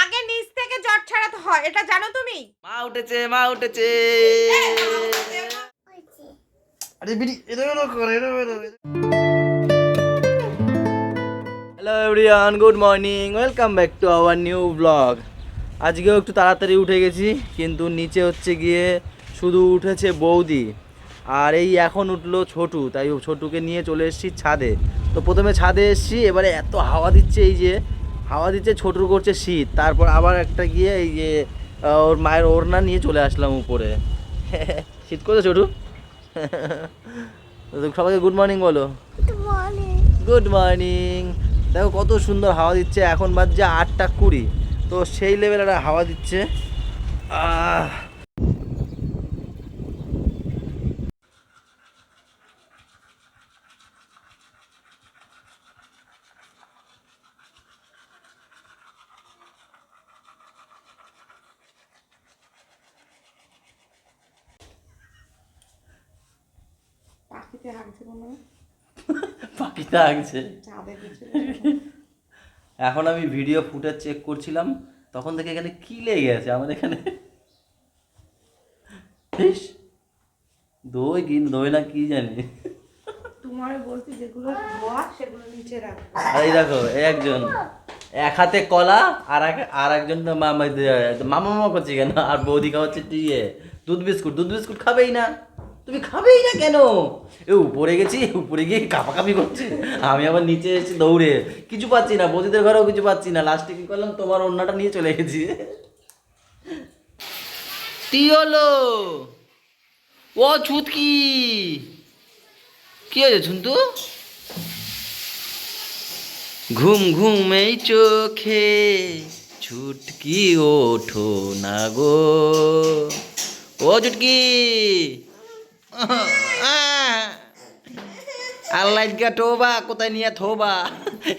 আগে নিচ থেকে জট ছাড়াতে হয়, এটা জানো তুমি? মা উঠেছে মা উঠেছে। আরে বিড়ি, এটা কেন করে? Hello everyone good morning welcome back to our new blog আজকেও একটু তাড়াতাড়ি উঠে গেছি, কিন্তু নিচে হচ্ছে গিয়ে শুধু উঠেছে বৌদি। আর এই এখন উঠল ছোটু তাই ছোটুকে নিয়ে চলে এসেছি ছাদে। তো প্রথমে ছাদে এসেছি এবারে এত হাওয়া দিচ্ছে এই যে হাওয়া দিচ্ছে ছোটুর করছে শীত। তারপর আবার একটা গিয়ে এই যে ওর মায়ের ওড়না নিয়ে চলে আসলাম উপরে। শীত করছে ছোটু? সবাইকে গুড মর্নিং বলো। গুড মর্নিং দেখো কত সুন্দর হাওয়া দিচ্ছে এখন বাজছে আটটা কুড়ি। তো সেই লেভেল একটা হাওয়া দিচ্ছে। আহ। পাখিতে হাগছে কোনো? পাখিটা চাঁদে এখন আমি ভিডিও ফুটেজ চেক করছিলাম তখন থেকে এখানে কি লেগে আছে আমাদের এখানে? ইস, দই কি দই না কি জানি? তোমার বলছি যেগুলো ধোয়া সেগুলো নিচে রাখো। আর এই দেখো একজন। এক হাতে কলা আর এক আর একজন তো মামা মামা মামা করছে কেন? আর বৌদি খাওয়াচ্ছে ইয়ে দুধ বিস্কুট দুধ বিস্কুট খাবেই না। তুমি খাবেই না কেন? এ উপরে গেছি উপরে গিয়ে কাপাকাপি করছে। আমি আবার নিচে এসেছি দৌড়ে। কিছু পাচ্ছি না বৌদিদের ঘরেও কিছু পাচ্ছি না। লাস্টে কি করলাম? তোমার অন্যটা নিয়ে চলে গেছি। কি হলো? ও ছুতকি। কি হয়েছে ঝুন্তু ঘুম ঘুম এই চোখে। ছুটকি ওঠো না গো। ও চুটকি আল্লাহ টোবা, কোথায় নিয়ে থোবা?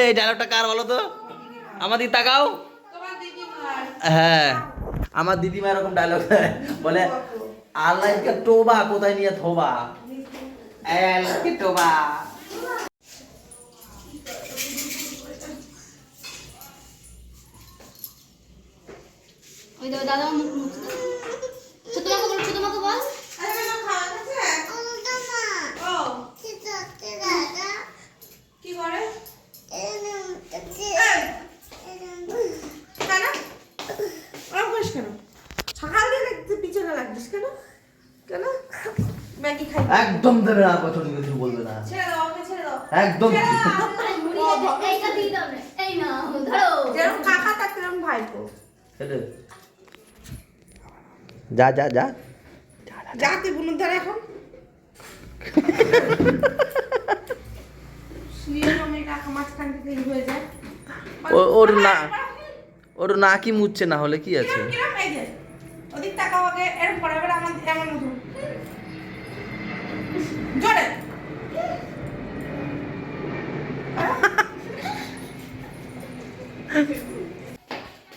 এই ডায়লগটা কার বলো তো? আমার দিকে তাকাও। হ্যাঁ আমার দিদিমা এরকম ডায়লগ বলে, আল্লাহ টোবা, কোথায় নিয়ে থোবা? টোবা। ওই দাদা ছোট মাকে বল, ছোট মাকে বল। একদম দেবে না কথা কিছু বলবে না। একদম। যা যা যা। যা তুই এখন। ওর না ওর না কি মুচ্ছে না হলে কি আছে? ওদিক তাকাও আগে আমার এমন জোরে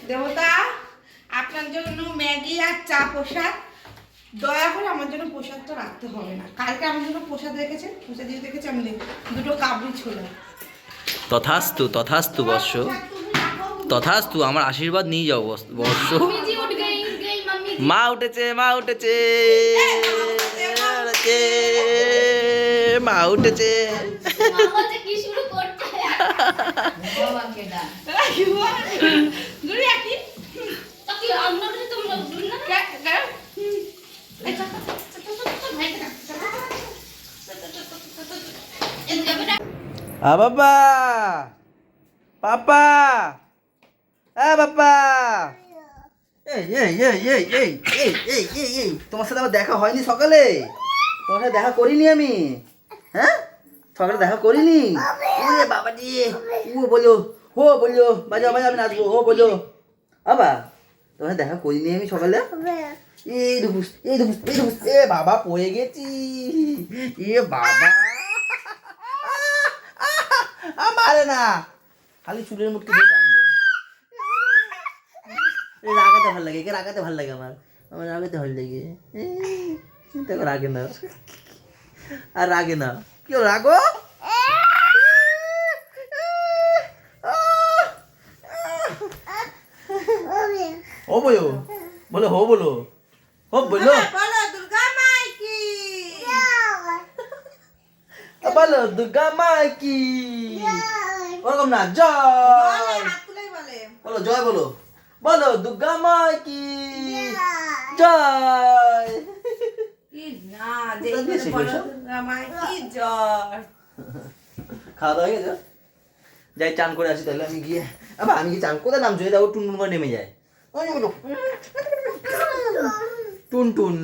দেবতা আপনার জন্য ম্যাগি আর চা প্রসাদ দয়া করে আমার জন্য প্রসাদটা রাখতে হবে না কালকে আমার জন্য প্রসাদ রেখেছেন প্রসাদ দিয়ে রেখেছে আমি দুটো কাবলি ছিল তথাস্তু তথাস্তু বর্ষ তথাস্তু আমার আশীর্বাদ নিয়ে যাও বর্ষ মা উঠেছে মা উঠেছে মা উঠেছে বাবা আ পাপা এ এই এই এই এই তোমার সাথে আমার দেখা হয়নি সকালে তোমার সাথে দেখা করিনি আমি হ্যাঁ? সকালে দেখা করিনি? ওরে বাবা জি ও বলো হো বলো বাজা বাজা, আমি নাচবো, ও বলো বাবা, তোমার দেখা করিনি আমি সকালে? এই দুপুস এই দুপুস এই দুপুস এ বাবা পড়ে গেছি। এ বাবা। আমারে না, খালি চুলের মুটকে দিয়ে টানবে। রাগাতে ভালো লাগে রাগাতে ভালো লাগে আমার। আমার রাগাতে ভালো লাগে। দেখো রাগে না। আর রাগে না। কেউ রাগো? ও বলো বলো হো বলো। হো বলো। বলো দুর্গা মাই কি? ওরকম না জয়। বলো জয় বলো। বলো দুর্গা মাই জয়। খাওয়া দাওয়া হয়ে গেছে? যাই চান করে আসি তাহলে আমি গিয়ে। আবার আমি কি চান কোথায় নামছো? এই দেখো টুন টুন করে নেমে যায়। ওই যে বলো। টুন টুন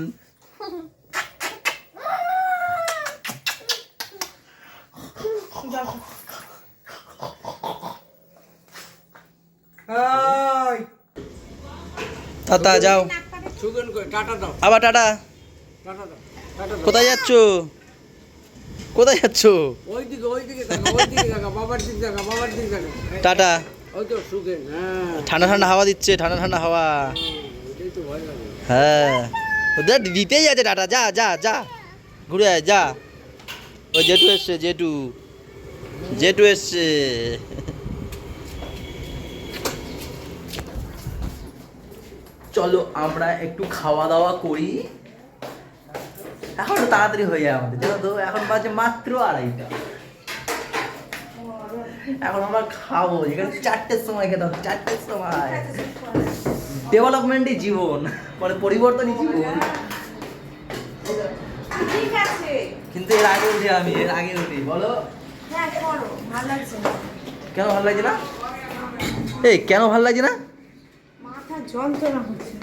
ওই। টাটা যাও। সুগন কই টাটা দাও। আবার টাটা। কোথায় যাচ্ছ? কোথায় যাচ্ছ? ওই দিকে ওই দিকে দেখা ওই দিকে দেখা বাবার দিকে দেখা বাবার দিকে দেখা টাটা। ওই তো হ্যাঁ। ঠান্ডা ঠান্ডা হাওয়া দিচ্ছে ঠান্ডা ঠান্ডা হাওয়া। হ্যাঁ। ওদের দিতেই আছে টাটা যা যা যা। ঘুরে আয় যা। ও জেঠু এসছে জেঠু। জেঠু এসছে। চলো আমরা একটু খাওয়া দাওয়া করি। এখন তাড়াতাড়ি হয়ে যায় আমাদের জানো তো? এখন বাজে মাত্র আড়াইটা। এখন আমরা খাব। এখানে চারটের সময় খেতে হবে চারটের সময়। ডেভেলপমেন্টই জীবন মানে পরিবর্তনই জীবন। কিন্তু এর আগে উঠি আমি এর আগে উঠি বলো। হ্যাঁ কেন ভালো লাগছে না? এই কেন ভালো লাগছে না? মাথা যন্ত্রণা হচ্ছে।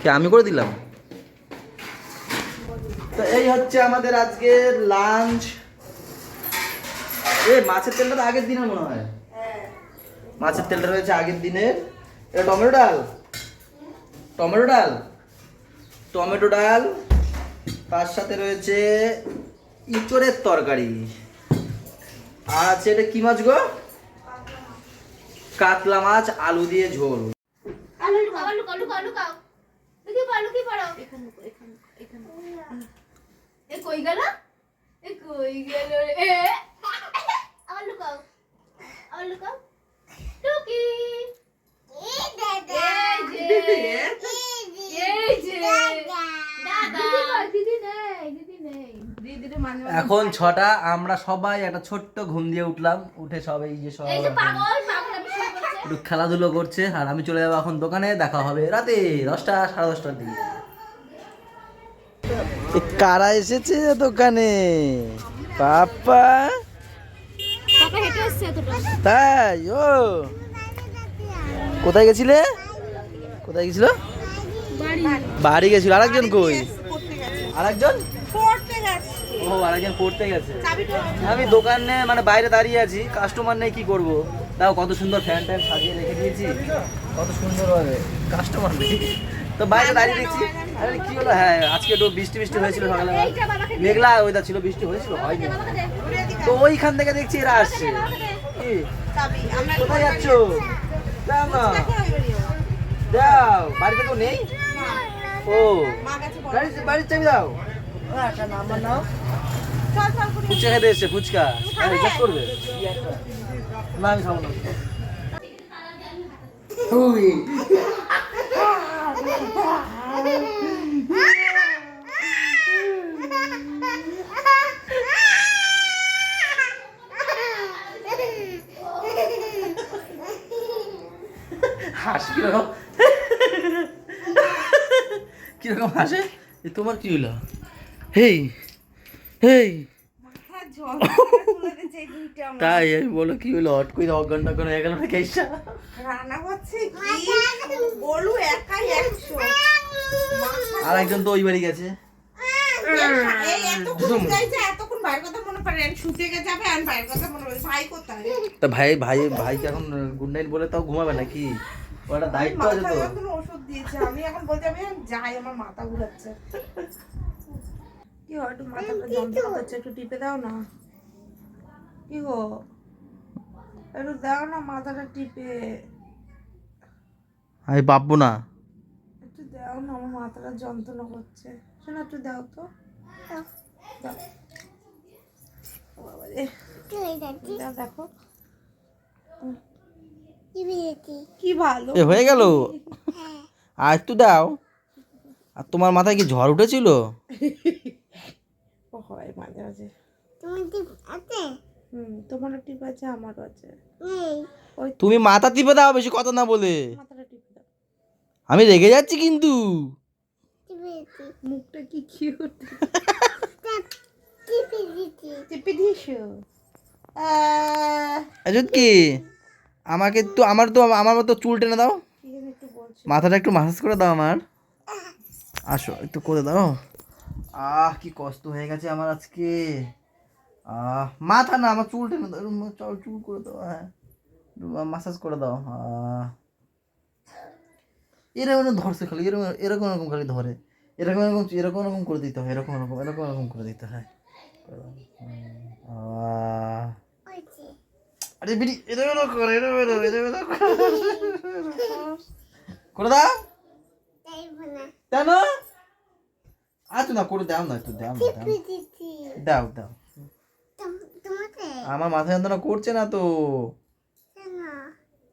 কি আমি করে দিলাম? তো এই হচ্ছে আমাদের আজকের লাঞ্চ এ মাছের তেলটা তো আগের দিনের মনে হয় মাছের তেলটা রয়েছে আগের দিনের এটা টমেটো ডাল টমেটো ডাল টমেটো ডাল তার সাথে রয়েছে ইঁচড়ের তরকারি আর আছে এটা কি মাছ গো কাতলা মাছ আলু দিয়ে ঝোল আলু আলু পড়ো এখানে এখানে এখানে লুকাও। এ কই গেল? এ কই গেল রে? এ আবার লুকাও। আবার লুকাও। টুকি এই যে। এই যে। দাদা। দিদি নেই দিদি নেই দিদিটা মাঝে মাঝে এখন ছটা আমরা সবাই একটা ছোট্ট ঘুম দিয়ে উঠলাম। উঠে সবাই যে সব একটু খেলাধুলো করছে। আর আমি চলে যাব এখন দোকানে দেখা হবে রাতে দশটা সাড়ে দশটার দিকে। কারা এসেছে দোকানে? পাপা তাই ও। কোথায় গেছিলে? কোথায় গেছিল? বাড়ি। বাড়ি গেছিল। আরেকজন কই? আরেকজন? ও আরেকজন পড়তে গেছে। আমি দোকানে মানে বাইরে দাঁড়িয়ে আছি। কাস্টমার নেই কি করব? তাও কত সুন্দর ফ্যান ট্যান সাজিয়ে রেখে দিয়েছি। কত সুন্দর হবে কাস্টমার নেই। তো বাইরে দাঁড়িয়ে দেখছি। আরে কি হলো? হ্যাঁ আজকে একটু বৃষ্টি বৃষ্টি হয়েছিল সকালে মেঘলা ওয়েদার ছিল বৃষ্টি হয়েছিল হয়নি। তো ওইখান থেকে দেখছি এরা আসছে। কি? কোথায় যাচ্ছ? যাও না। যাও। বাড়িতে কেউ নেই? ও। বাড়ির চাবি দাও। ফুচকা খেতে এসছে ফুচকা। করবে? না আমি খাব না। হাসি কীরকম? কীরকম হাসে? তোমার কি হলো? হেই হেই। তাই আমি বলো, কি হলো? হট করে অজ্ঞান টজ্ঞান হয়ে গেল না রান্না করছে বলু একাই একশো আর একজন তো ওই বাড়ি গেছে। মনে মনে ভাই তা ভাই ভাই ভাইকে এখন গুড নাইট বলে তাও ঘুমাবে নাকি? ওটা দায়িত্ব আছে তো। ওষুধ দিয়েছে আমি এখন বলতে আমি যাই আমার মাথা ঘুরাচ্ছে। কি হয় একটু মাথাটা যন্ত্রণা করছে একটু টিপে দাও না। কি গো? একটু দাও না মাথাটা টিপে। আমি পাবো না। দাও না আমার মাথাটা যন্ত্রণা করছে। শোনো একটু দাও তো। দেখো। কি ভালো। হয়ে গেল? আর একটু দাও। আর তোমার মাথায় কি ঝড় উঠেছিল? ও হয় মাঝে মাঝে। তুমি টিপ আছে? তোমারও টিপ আছে আমারও আছে। ওই তুমি মাথা টিপে দাও বেশি কথা না বলে। মাথাটা আমি রেগে যাচ্ছি কিন্তু। মুখটা কি কিউট টিপে দিচ্ছি দিয়েছ। আহ, কি? আমাকে তো আমার তো আমার মতো চুল টেনে দাও। মাথাটা একটু মাসাজ করে দাও আমার। আসো একটু করে দাও। আহ কি কষ্ট হয়ে গেছে আমার আজকে। আহ মাথা না আমার চুল টেনে দাও। চল চুল করে দাও হ্যাঁ। মাসাজ করে দাও। আহ এরকম ধরছে খালি এরকম এরকম এরকম খালি ধরে। এরকম এরকম এরকম এরকম করে দিতে হয় এরকম এরকম এরকম এরকম করে দিতে হয়। আরে বিড়ি এরকম করে এরকম এরকম এরকম করে। দাও। কেন আচ্ছা না করে দাও না একটু দাও না দাও দাও দাও। আমার মাথা যন্ত্রণা করছে না তো।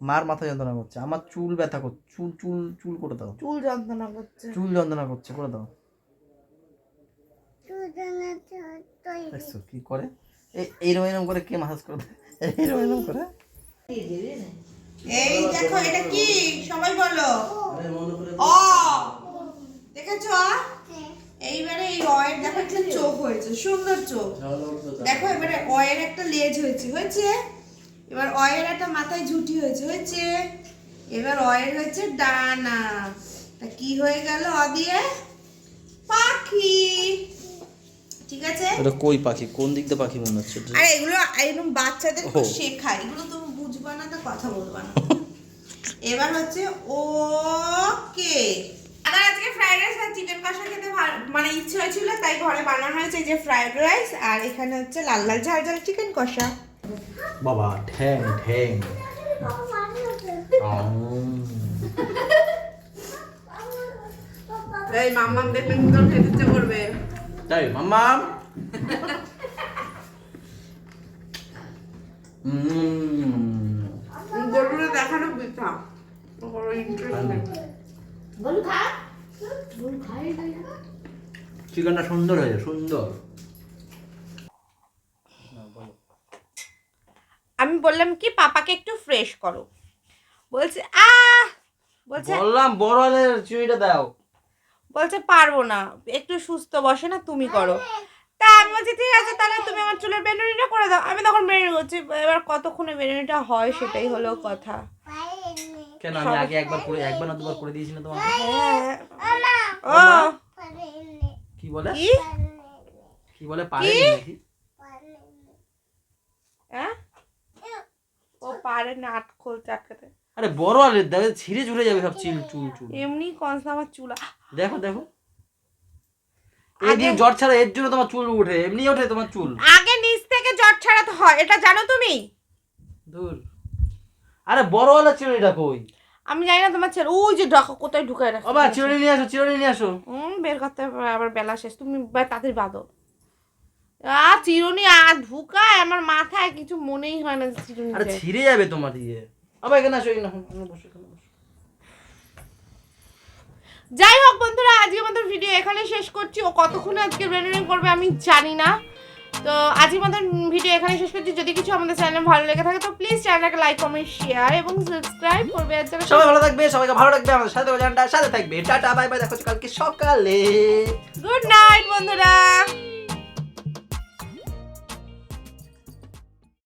মার মাথা যন্ত্রণা করছে আমার চুল ব্যথা করছে চুল চুল চুল করে দাও। চুল যন্ত্রণা করছে। চুল যন্ত্রণা করছে করে দাও। দেখছ কি করে? এইরকম এরকম করে কে মাসাজ করে? এইরকম এরকম করে? এই দেখো এটা কি? সবাই বলো। অ! দেখেছ? এইবারে এই অয়ের দেখো একটা চোখ হয়েছে সুন্দর চোখ। দেখো এবারে অয়ের একটা লেজ হয়েছে হয়েছে? এবার অয়ের একটা মাথায় ঝুটি হয়েছে হয়েছে? এবার অয়ের হয়েছে ডানা। তা কি হয়ে গেল অ দিয়ে? পাখি। ঠিক আছে? এটা কই পাখি? কোন দিক দিয়ে পাখি মনে হচ্ছে? আর এগুলো এরকম বাচ্চাদের। শেখায়। এগুলো তুমি বুঝবা না তো কথা বলবা না। এবার হচ্ছে ওকে আমার আজকে ফ্রাইড রাইস আর চিকেন কষা খেতে মানে ইচ্ছে হয়েছিল তাই ঘরে বানানো হয়েছে এই যে ফ্রাইড রাইস আর এখানে হচ্ছে লাল লাল ঝাল ঝাল চিকেন কষা। বাবা ঠ্যাং ঠ্যাং। এই মাম্মাম দেখলে কিন্তু খেতে ইচ্ছে করবে। তাই মাম্মা গরুরে দেখানো বৃথা। ইন্টারেস্টিং বলু খা বলু খাই চিকেনটা সুন্দর হয়েছে সুন্দর আমি বললাম কি ফ্রেশ করো। বলছে আহ! বলছে বললাম বড় চুড়িটা দাও। বলছে পারব না একটু সুস্থ বসে না তুমি করো। তা আমি বলছি ঠিক আছে তাহলে তুমি আমার চুলের বেনুনিটা করে দাও। আমি তখন বেনুনি করছি এবার কতক্ষণে বেনুনিটা হয় সেটাই হলো কথা। কেন আমি আগে একবার করে একবার না দুবার করে দিয়েছি না তোমাকে? ও কি বলে? কি? কি বলে? পারে নাকি? হ্যাঁ ও পারে না আটখোল চাটকাতে। আরে বড় ছিঁড়ে ঝুলে যাবে সব চুল চুল চুল এমনি আমার চুলা দেখো দেখো। এই দিয়ে জ্বর ছাড়া এর জন্য তোমার চুল উঠে এমনি ওঠে তোমার চুল। আগে নিচ থেকে জট ছাড়াতে হয় এটা জানো তুমি? দূর আরে বড় হলে চিরুনিটা কই? আমি জানি না তোমার ছেলে ওই যে ডাকা কোথায় ঢুকায় রাখো বাবা চিরুনি নিয়ে আসো চিরুনি নিয়ে আসো। হুম বের করতে হবে আবার বেলা শেষ। তুমি বা- তাড়াতাড়ি বাঁধো আ চিরুনি আর ঢুকায় আমার মাথায় কিছু মনেই হয় না চিরুনি আরে ছিঁড়ে যাবে তোমার ইয়ে। আবার এখানে আসো বসো যাই হোক বন্ধুরা আজকে আমাদের ভিডিও এখানে শেষ করছি। ও কতক্ষণে আজকে রেনুনি করবে আমি জানি না। তো আজকে আমাদের ভিডিও এখানে শেষ করছি। যদি কিছু আমাদের চ্যানেলে ভালো লেগে থাকে তো প্লিজ চ্যানেলটাকে লাইক কমেন্ট শেয়ার এবং সাবস্ক্রাইব করবে আর যারা সবাই ভালো থাকবে সবাইকে ভালো রাখবে আমাদের সাথে জানটা সাথে থাকবে। টাটা বাই বাই দেখো কালকে সকালে। গুড নাইট বন্ধুরা।